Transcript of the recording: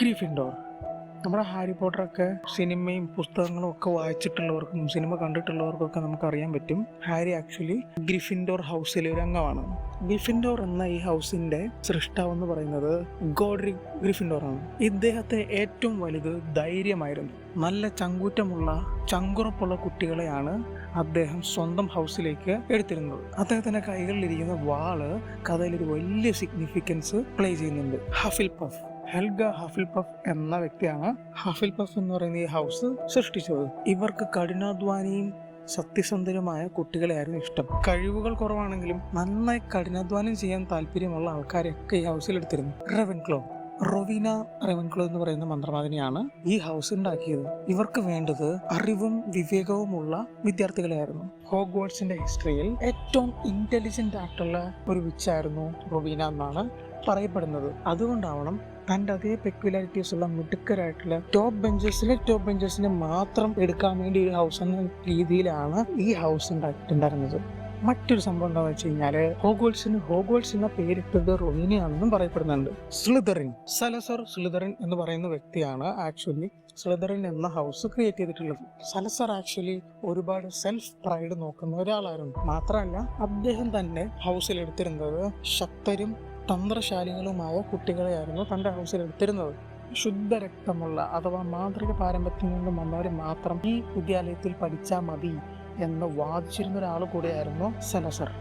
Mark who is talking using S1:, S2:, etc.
S1: ഗ്രീഫിൻഡോർ നമ്മുടെ ഹാരി പോട്ടറൊക്കെ സിനിമയും പുസ്തകങ്ങളും ഒക്കെ വായിച്ചിട്ടുള്ളവർക്കും സിനിമ കണ്ടിട്ടുള്ളവർക്കൊക്കെ നമുക്കറിയാൻ പറ്റും. ഹാരി ആക്ച്വലി ഗ്രിഫിൻഡോർ ഹൗസിലെ ഒരു അംഗമാണ്. ഗ്രിഫിൻഡോർ എന്ന ഈ ഹൗസിന്റെ സൃഷ്ടാവ് എന്ന് പറയുന്നത് ഗോഡ്രി ഗ്രിഫിൻഡോർ ആണ്. ഇദ്ദേഹത്തെ ഏറ്റവും വലുത് ധൈര്യമായിരുന്നു. നല്ല ചങ്കൂറ്റമുള്ള ചങ്കുറപ്പുള്ള കുട്ടികളെയാണ് അദ്ദേഹം സ്വന്തം ഹൗസിലേക്ക് എടുത്തിരുന്നത്. അദ്ദേഹത്തിന്റെ കൈകളിലിരിക്കുന്ന വാൾ കഥയിൽ ഒരു വലിയ സിഗ്നിഫിക്കൻസ് പ്ലേ ചെയ്യുന്നുണ്ട്. Hufflepuff. Helga Hufflepuff എന്ന വ്യക്തിയാണ്. ഹഫിൽ പഫ് എന്ന് പറയുന്ന ഈ ഹൗസ് സൃഷ്ടിച്ചത്. ഇവർക്ക് കഠിനാധ്വാനിയും സത്യസന്ധരുമായ കുട്ടികളെയായിരുന്നു ഇഷ്ടം. കഴിവുകൾ കുറവാണെങ്കിലും നന്നായി കഠിനാധ്വാനം ചെയ്യാൻ താല്പര്യമുള്ള ആൾക്കാരെയൊക്കെ ഈ ഹൗസിൽ എടുത്തിരുന്നു. റെവൻക്ലോ റൊവീന റെവൻക്ലോ എന്ന് പറയുന്ന മന്ത്രവാദിനിയാണ് ഈ ഹൗസ് ഉണ്ടാക്കിയത്. ഇവർക്ക് വേണ്ടത് അറിവും വിവേകവുമുള്ള വിദ്യാർത്ഥികളെയായിരുന്നു. ഹോഗ്വാർട്സിന്റെ ഹിസ്റ്ററിയിൽ ഏറ്റവും ഇന്റലിജന്റ് ആയിട്ടുള്ള ഒരു വിച്ചായിരുന്നു റൊവീന എന്നാണ് പറയപ്പെടുന്നത്. അതുകൊണ്ടാവണം തന്റെ അതേ പെക്യുലാരിറ്റീസ് ഉള്ള മിടുക്കരായിട്ടുള്ള ടോപ്പ് ബെഞ്ചസിലെ ടോപ്പ് ബെഞ്ചസിനെ മാത്രം എടുക്കാൻ വേണ്ടി ഒരു ഹൗസ് എന്ന രീതിയിലാണ് ഈ ഹൗസ് ഉണ്ടാക്കിയിട്ടുണ്ടായിരുന്നത് മറ്റൊരു സംഭവം എന്താണെന്ന് വെച്ച് കഴിഞ്ഞാൽ ഹോഗോൾസിന് ഹോഗോൾസ് എന്ന പേരിട്ടത് റൊയിനിയാണെന്നും പറയപ്പെടുന്നുണ്ട്. സ്ലിതറിൻ സലസർ സ്ലിതറിൻ എന്ന് പറയുന്ന വ്യക്തിയാണ് ആക്ച്വലി സ്ലിതറിൻ എന്ന ഹൗസ് ക്രിയേറ്റ് ചെയ്തിട്ടുള്ളത്. സലസർ ആക്ച്വലി ഒരുപാട് സെൽഫ് പ്രൈഡ് നോക്കുന്ന ഒരാളായിരുന്നു. മാത്രമല്ല അദ്ദേഹം തന്നെ ഹൗസിൽ എടുത്തിരുന്നത് ശക്തരും തന്ത്രശാലികളുമായ കുട്ടികളെയായിരുന്നു തന്റെ ഹൗസിൽ എടുത്തിരുന്നത്. ശുദ്ധരക്തമുള്ള അഥവാ മാതൃക പാരമ്പര്യത്തിൽ നിന്ന് വന്നവർ മാത്രം ഈ വിദ്യാലയത്തിൽ പഠിച്ചാൽ മതി എന്ന് വാദിച്ചിരുന്ന ഒരാൾ കൂടിയായിരുന്നു സെലസർ